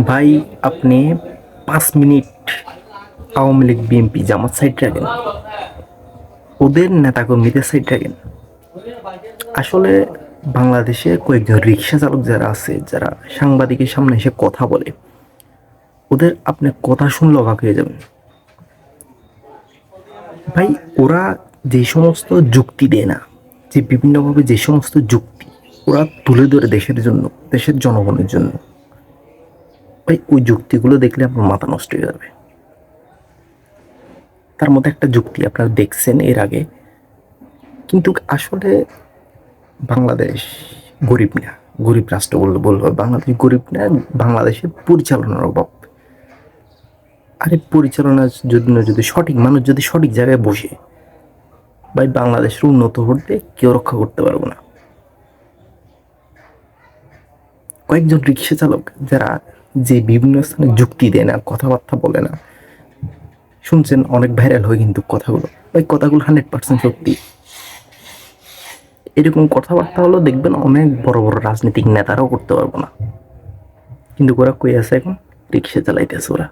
ভাই, আপনি পাঁচ মিনিট আওয়ামী লীগ, বিএনপি জামাত সাইড রাখেন। ওদের নেতাকর্মীদের সাইড রাখেন। আসলে বাংলাদেশে কয়েকজন রিক্সা চালক যারা আছে, যারা সাংবাদিকের সামনে এসে কথা বলে, ওদের আপনি কথা শুনলে অবাক হয়ে যাবেন। ভাই, ওরা যে সমস্ত যুক্তি দেয় না, যে বিভিন্নভাবে যে সমস্ত যুক্তি ওরা তুলে ধরে দেশের জন্য, দেশের জনগণের জন্য ভাই ওই যুক্তিগুলো দেখলে আপনার মাথা নষ্ট হয়ে যাবে। তার মধ্যে একটা যুক্তি আপনারা দেখছেন এর আগে। কিন্তু আসলে বাংলাদেশ গরিব না, গরিব রাষ্ট্র বললে বলব বাংলাদেশ গরিব না, বাংলাদেশের পরিচালনার অভাব। আরে পরিচালনার জন্য যদি সঠিক মানুষ যদি সঠিক জায়গায় বসে, ভাই বাংলাদেশের উন্নত হতে কেউ রক্ষা করতে পারব না। কয়েকজন রিক্সা চালক যারা যে বিভিন্ন স্থানে যুক্তি দেয় না, কথাবার্তা বলে না। শুনছেন, অনেক ভাইরাল হয় কিন্তু কথাগুলো। ওই কথাগুলো হান্ড্রেড পার্সেন্ট সত্যি। এরকম কথাবার্তা হলো দেখবেন অনেক বড় বড় রাজনৈতিক নেতারাও করতে পারব না। কিন্তু ওরা কই আছে এখন? রিক্সা চালাইতেছে ওরা।